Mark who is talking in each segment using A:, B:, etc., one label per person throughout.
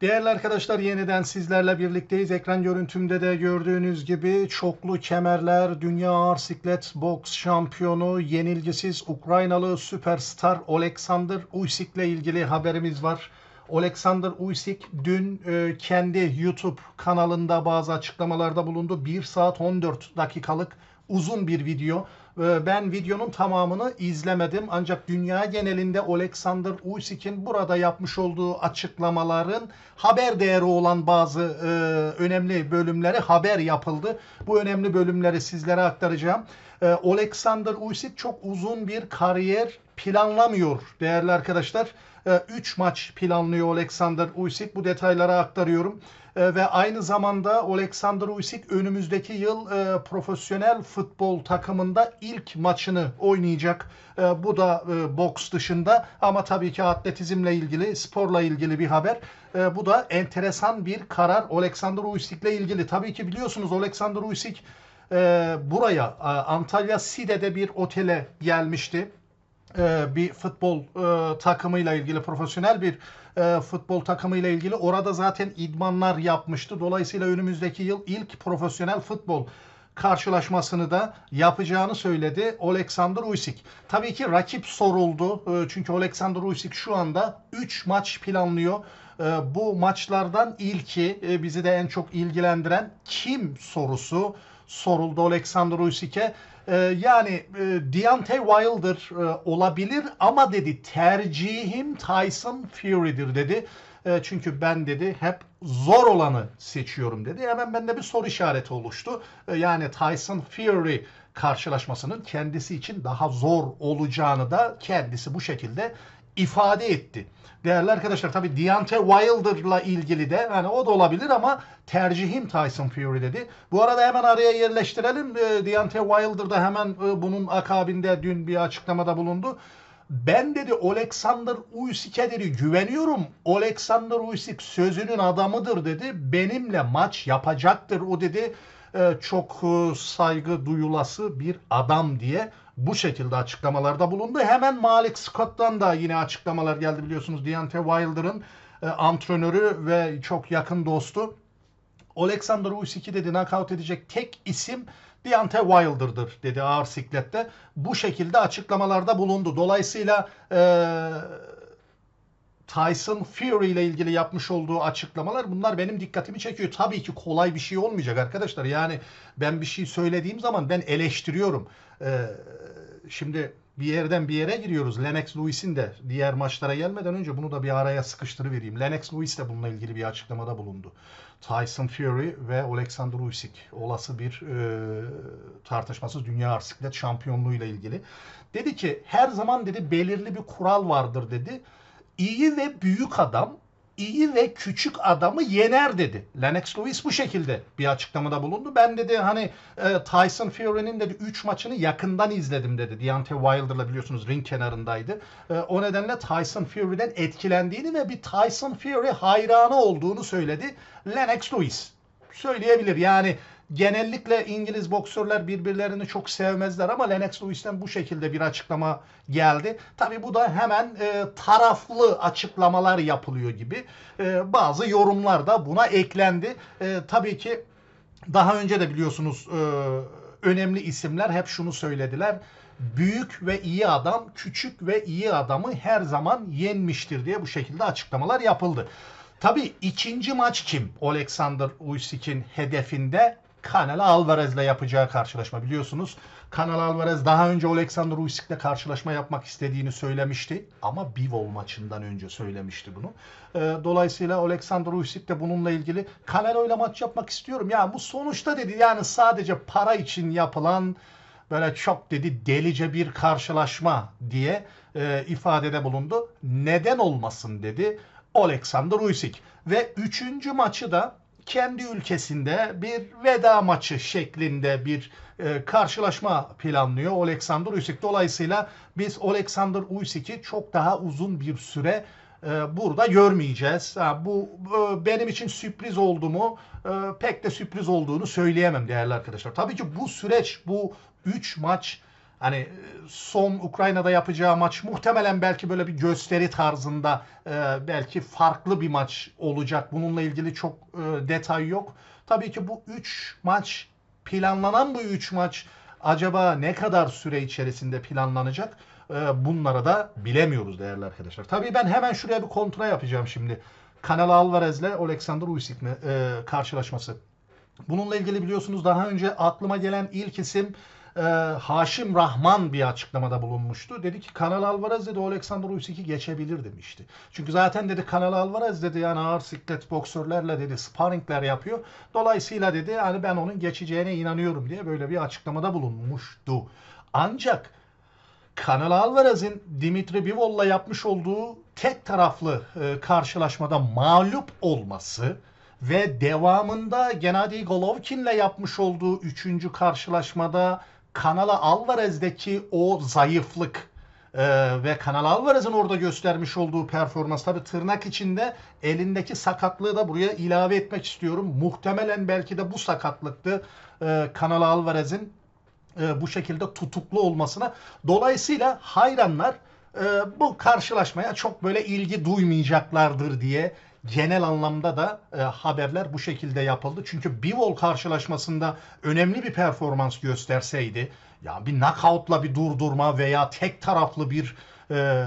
A: Değerli arkadaşlar yeniden sizlerle birlikteyiz. Ekran görüntümde de gördüğünüz gibi çoklu kemerler, dünya ağır siklet boks şampiyonu, yenilgisiz Ukraynalı süperstar Oleksandr Usyk ile ilgili haberimiz var. Oleksandr Usyk dün e, kendi YouTube kanalında bazı açıklamalarda bulundu. 1 saat 14 dakikalık uzun bir video. E, Ben videonun tamamını izlemedim ancak dünya genelinde Oleksandr Usyk'in burada yapmış olduğu açıklamaların haber değeri olan bazı e, önemli bölümleri haber yapıldı. Bu önemli bölümleri sizlere aktaracağım. E, Oleksandr Usyk çok uzun bir kariyer planlamıyor değerli arkadaşlar. 3 maç planlıyor Oleksandr Usyk. Bu detayları aktarıyorum. E, ve aynı zamanda Oleksandr Usyk önümüzdeki yıl e, profesyonel futbol takımında ilk maçını oynayacak. E, bu da e, boks dışında ama tabii ki atletizmle ilgili, sporla ilgili bir haber. Bu da enteresan bir karar Oleksandr Usyk ile ilgili. Tabii ki biliyorsunuz Oleksandr Usyk e, buraya Antalya Side'de bir otele gelmişti e, bir futbol e, takımıyla ilgili profesyonel bir e, futbol takımıyla ilgili orada zaten idmanlar yapmıştı. Dolayısıyla önümüzdeki yıl ilk profesyonel futbol karşılaşmasını da yapacağını söyledi Oleksandr Usyk. Tabii ki rakip soruldu. E, çünkü Oleksandr Usyk şu anda 3 maç planlıyor. E, bu maçlardan ilki e, bizi de en çok ilgilendiren kim sorusu soruldu Oleksandr Usyk'e. Ee, yani e, Deontay Wilder e, olabilir ama dedi tercihim Tyson Fury'dir dedi. E, çünkü ben dedi hep zor olanı seçiyorum dedi. Hemen bende bir soru işareti oluştu. E, yani Tyson Fury karşılaşmasının kendisi için daha zor olacağını da kendisi bu şekilde ifade etti. Değerli arkadaşlar tabii Deontay Wilder'la ilgili de hani o da olabilir ama tercihim Tyson Fury dedi. Bu arada hemen araya yerleştirelim. E, Deontay Wilder da hemen e, bunun akabinde dün bir açıklamada bulundu. Ben dedi Alexander Usyk'e dedi güveniyorum. Alexander Usyk sözünün adamıdır dedi. Benimle maç yapacaktır o dedi. E, çok e, saygı duyulası bir adam diye bu şekilde açıklamalarda bulundu. Hemen Malik Scott'tan da yine açıklamalar geldi biliyorsunuz. Deontay Wilder'ın e, antrenörü ve çok yakın dostu. Alexander Usyk'i dedi knockout edecek tek isim Deontay Wilder'dır dedi ağır siklette. Bu şekilde açıklamalarda bulundu. Dolayısıyla e, Tyson Fury ile ilgili yapmış olduğu açıklamalar bunlar benim dikkatimi çekiyor. Tabii ki kolay bir şey olmayacak arkadaşlar. Yani ben bir şey söylediğim zaman ben eleştiriyorum. Ee, şimdi bir yerden bir yere giriyoruz. Lennox Lewis'in de diğer maçlara gelmeden önce bunu da bir araya sıkıştırıvereyim. Lennox Lewis de bununla ilgili bir açıklamada bulundu. Tyson Fury ve Alexander Usyk olası bir e, tartışmasız dünya arsiklet şampiyonluğu ile ilgili. Dedi ki her zaman dedi belirli bir kural vardır dedi iyi ve büyük adam iyi ve küçük adamı yener dedi. Lennox Lewis bu şekilde bir açıklamada bulundu. Ben dedi hani e, Tyson Fury'nin dedi 3 maçını yakından izledim dedi. Deontay Wilder'la biliyorsunuz ring kenarındaydı. E, o nedenle Tyson Fury'den etkilendiğini ve bir Tyson Fury hayranı olduğunu söyledi Lennox Lewis. Söyleyebilir yani genellikle İngiliz boksörler birbirlerini çok sevmezler ama Lennox Lewis'ten bu şekilde bir açıklama geldi. Tabi bu da hemen e, taraflı açıklamalar yapılıyor gibi. E, bazı yorumlar da buna eklendi. E, tabii ki daha önce de biliyorsunuz e, önemli isimler hep şunu söylediler. Büyük ve iyi adam küçük ve iyi adamı her zaman yenmiştir diye bu şekilde açıklamalar yapıldı. Tabii ikinci maç kim? Alexander Usyk'in hedefinde Canelo Alvarez'le yapacağı karşılaşma biliyorsunuz. Canelo Alvarez daha önce Alexander Usyk'le karşılaşma yapmak istediğini söylemişti. Ama Bivol maçından önce söylemişti bunu. Ee, dolayısıyla Alexander Usyk de bununla ilgili Canelo ile maç yapmak istiyorum. Ya bu sonuçta dedi yani sadece para için yapılan böyle çok dedi delice bir karşılaşma diye e, ifadede bulundu. Neden olmasın dedi Alexander Usyk. Ve üçüncü maçı da kendi ülkesinde bir veda maçı şeklinde bir e, karşılaşma planlıyor Alexander Usyk. Dolayısıyla biz Alexander Usyk'i çok daha uzun bir süre e, burada görmeyeceğiz. Ha, bu e, benim için sürpriz oldu mu? E, pek de sürpriz olduğunu söyleyemem değerli arkadaşlar. Tabii ki bu süreç, bu 3 maç Hani e, son Ukrayna'da yapacağı maç muhtemelen belki böyle bir gösteri tarzında e, belki farklı bir maç olacak. Bununla ilgili çok e, detay yok. Tabii ki bu 3 maç planlanan bu 3 maç acaba ne kadar süre içerisinde planlanacak? E, bunları da bilemiyoruz değerli arkadaşlar. Tabii ben hemen şuraya bir kontra yapacağım şimdi. Kanal Alvarez'le Alexander Usyk e, karşılaşması. Bununla ilgili biliyorsunuz daha önce aklıma gelen ilk isim e, Haşim Rahman bir açıklamada bulunmuştu. Dedi ki Kanal Alvarez dedi Alexander Usyk'i geçebilir demişti. Çünkü zaten dedi Kanal Alvarez dedi yani ağır siklet boksörlerle dedi sparringler yapıyor. Dolayısıyla dedi hani ben onun geçeceğine inanıyorum diye böyle bir açıklamada bulunmuştu. Ancak Kanal Alvarez'in Dimitri Bivol'la yapmış olduğu tek taraflı e, karşılaşmada mağlup olması ve devamında Gennady Golovkin'le yapmış olduğu üçüncü karşılaşmada Kanala Alvarez'deki o zayıflık e, ve Kanal Alvarez'in orada göstermiş olduğu performans tabi tırnak içinde elindeki sakatlığı da buraya ilave etmek istiyorum. Muhtemelen belki de bu sakatlıktı e, Kanal Alvarez'in e, bu şekilde tutuklu olmasına. Dolayısıyla hayranlar e, bu karşılaşmaya çok böyle ilgi duymayacaklardır diye genel anlamda da e, haberler bu şekilde yapıldı. Çünkü Bivol karşılaşmasında önemli bir performans gösterseydi, ya bir knockoutla bir durdurma veya tek taraflı bir e,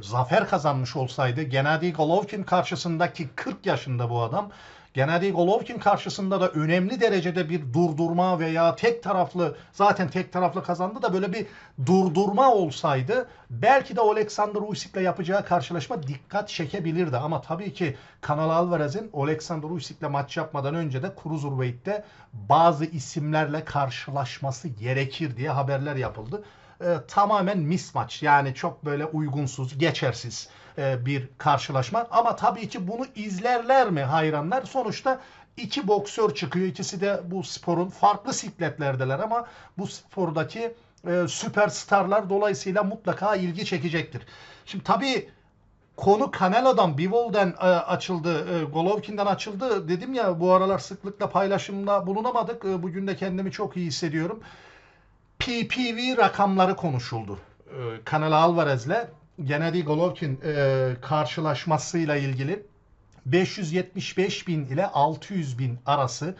A: zafer kazanmış olsaydı Gennady Golovkin karşısındaki 40 yaşında bu adam Gennady Golovkin karşısında da önemli derecede bir durdurma veya tek taraflı zaten tek taraflı kazandı da böyle bir durdurma olsaydı belki de Alexander Usyk'le yapacağı karşılaşma dikkat çekebilirdi. Ama tabii ki Kanal Alvarez'in Alexander Usyk'le maç yapmadan önce de Cruiserweight'te bazı isimlerle karşılaşması gerekir diye haberler yapıldı e, tamamen mismatch yani çok böyle uygunsuz, geçersiz bir karşılaşma. Ama tabii ki bunu izlerler mi hayranlar? Sonuçta iki boksör çıkıyor. İkisi de bu sporun farklı sikletlerdeler ama bu spordaki e, süperstarlar dolayısıyla mutlaka ilgi çekecektir. Şimdi tabii konu Canelo'dan, Bivol'den e, açıldı, e, Golovkin'den açıldı. Dedim ya bu aralar sıklıkla paylaşımda bulunamadık. E, bugün de kendimi çok iyi hissediyorum. PPV rakamları konuşuldu. E, Canelo Alvarez'le Gennady Golovkin e, karşılaşmasıyla ilgili 575 bin ile 600 bin arası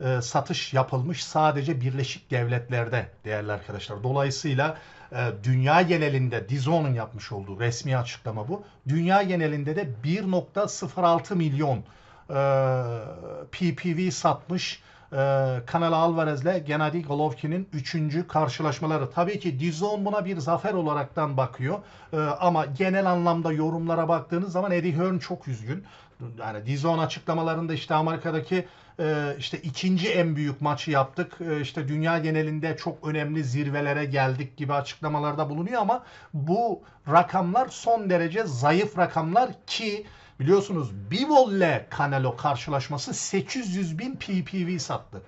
A: e, satış yapılmış sadece Birleşik Devletler'de değerli arkadaşlar. Dolayısıyla e, dünya genelinde Dizon'un yapmış olduğu resmi açıklama bu. Dünya genelinde de 1.06 milyon e, PPV satmış Canelo Alvarez'le Gennady Golovkin'in üçüncü karşılaşmaları. Tabii ki Dizon buna bir zafer olaraktan bakıyor. E, ama genel anlamda yorumlara baktığınız zaman Eddie Hearn çok üzgün. Yani Dizon açıklamalarında işte Amerika'daki e, işte ikinci en büyük maçı yaptık. E, işte dünya genelinde çok önemli zirvelere geldik gibi açıklamalarda bulunuyor ama bu rakamlar son derece zayıf rakamlar ki Biliyorsunuz Bivol ile Canelo karşılaşması 800 bin PPV sattı.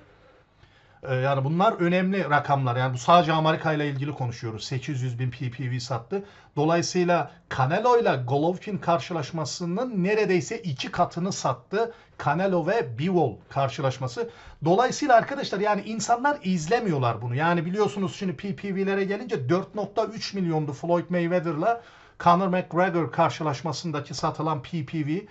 A: Ee, yani bunlar önemli rakamlar. Yani bu sadece Amerika ile ilgili konuşuyoruz. 800 bin PPV sattı. Dolayısıyla Canelo ile Golovkin karşılaşmasının neredeyse iki katını sattı. Canelo ve Bivol karşılaşması. Dolayısıyla arkadaşlar yani insanlar izlemiyorlar bunu. Yani biliyorsunuz şimdi PPV'lere gelince 4.3 milyondu Floyd Mayweather'la Conor McGregor karşılaşmasındaki satılan PPV e,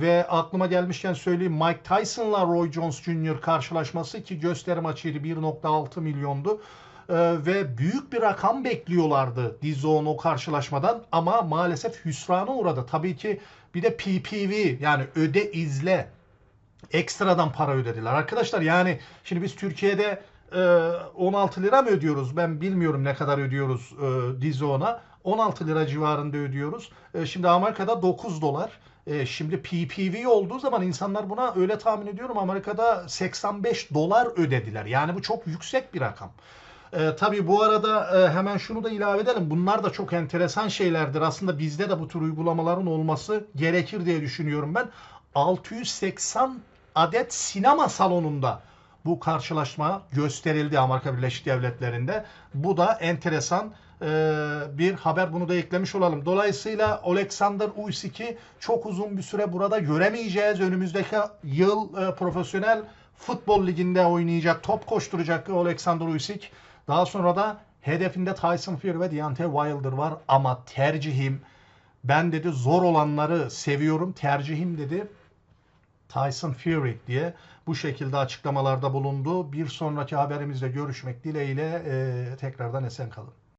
A: ve aklıma gelmişken söyleyeyim Mike Tyson'la Roy Jones Jr. karşılaşması ki gösteri maçıydı 1.6 milyondu. Ee, ve büyük bir rakam bekliyorlardı Dizon o karşılaşmadan ama maalesef hüsrana uğradı. Tabii ki bir de PPV yani öde izle ekstradan para ödediler. Arkadaşlar yani şimdi biz Türkiye'de 16 e, lira mı ödüyoruz? Ben bilmiyorum ne kadar ödüyoruz e, Dizon'a. 16 lira civarında ödüyoruz. E, şimdi Amerika'da 9 dolar. E, şimdi PPV olduğu zaman insanlar buna öyle tahmin ediyorum Amerika'da 85 dolar ödediler. Yani bu çok yüksek bir rakam. E, tabii bu arada e, hemen şunu da ilave edelim. Bunlar da çok enteresan şeylerdir. Aslında bizde de bu tür uygulamaların olması gerekir diye düşünüyorum ben. 680 adet sinema salonunda bu karşılaşma gösterildi Amerika Birleşik Devletleri'nde. Bu da enteresan bir haber bunu da eklemiş olalım. Dolayısıyla Alexander Usyk'i çok uzun bir süre burada göremeyeceğiz. Önümüzdeki yıl e, profesyonel futbol liginde oynayacak, top koşturacak Alexander Usyk. Daha sonra da Hedefinde Tyson Fury ve Deontay Wilder var ama tercihim ben dedi zor olanları seviyorum. Tercihim dedi Tyson Fury diye bu şekilde açıklamalarda bulundu. Bir sonraki haberimizde görüşmek dileğiyle eee, tekrardan esen kalın.